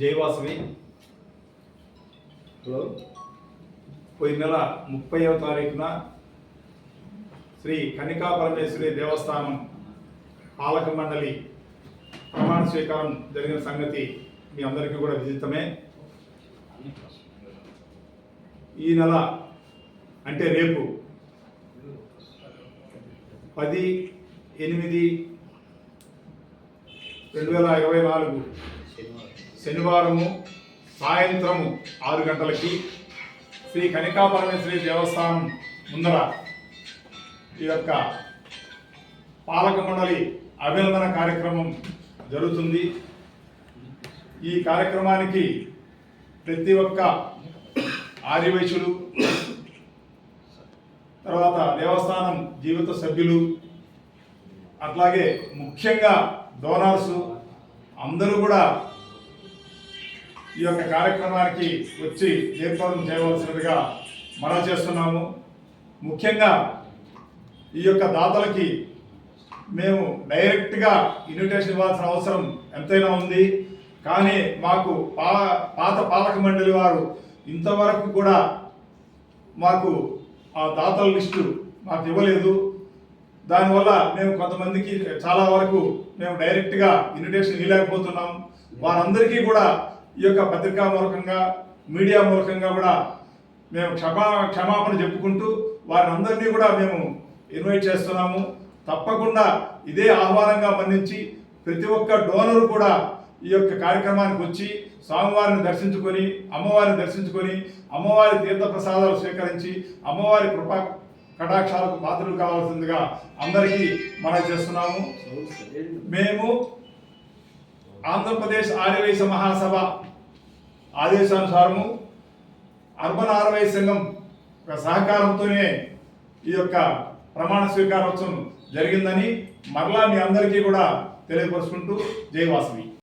జయవాసవి. Hello. పోయిన నెల ముప్పైవ తారీఖున శ్రీ కనికా పరమేశ్వరి దేవస్థానం పాలక మండలి ప్రమాణ స్వీకారం జరిగిన సంగతి మీ అందరికీ కూడా విదితమే. ఈ నెల అంటే రేపు పది ఎనిమిది రెండు వేల ఇరవై నాలుగు శనివారము సాయంత్రము ఆరు గంటలకి శ్రీ కనికా పరమేశ్వరి దేవస్థానం ముందర ఈ యొక్క పాలక మండలి అభినందన కార్యక్రమం జరుగుతుంది. ఈ కార్యక్రమానికి ప్రతి ఒక్క ఆర్యవైశ్యులు తర్వాత దేవస్థానం జీవిత సభ్యులు అట్లాగే ముఖ్యంగా డోనర్స్ అందరూ కూడా ఈ యొక్క కార్యక్రమానికి వచ్చి ఏర్పాటు చేయవలసినదిగా మనం చేస్తున్నాము. ముఖ్యంగా ఈ యొక్క దాతలకి మేము డైరెక్ట్గా ఇన్విటేషన్ ఇవ్వాల్సిన అవసరం ఎంతైనా ఉంది. కానీ మాకు పా పాత పాలక మండలి వారు ఇంతవరకు కూడా మాకు ఆ దాతల లిస్టు మాకు ఇవ్వలేదు. దానివల్ల మేము కొంతమందికి చాలా వరకు మేము డైరెక్ట్గా ఇన్విటేషన్ ఇవ్వలేకపోతున్నాం. వారందరికీ కూడా ఈ యొక్క పత్రికా మూలకంగా మీడియా మూలకంగా కూడా మేము క్షమా క్షమాపణ చెప్పుకుంటూ వారిని అందరినీ కూడా మేము ఇన్వైట్ చేస్తున్నాము. తప్పకుండా ఇదే ఆహ్వానంగా మన్నించి ప్రతి ఒక్క డోనరు కూడా ఈ యొక్క కార్యక్రమానికి వచ్చి స్వామివారిని దర్శించుకొని అమ్మవారిని దర్శించుకొని అమ్మవారి తీర్థ ప్రసాదాలు స్వీకరించి అమ్మవారి కృపా కటాక్షాలకు పాత్రలు కావాల్సిందిగా అందరికీ మనం చేస్తున్నాము. మేము ఆంధ్రప్రదేశ్ ఆర్యవైశ్య మహాసభ ఆదేశానుసారము అర్బన్ ఆర్వై సంఘం సహకారంతోనే ఈ యొక్క ప్రమాణ స్వీకారోత్సవం జరిగిందని మరలా మీ అందరికీ కూడా తెలియపరుచుకుంటూ జై వాసవి.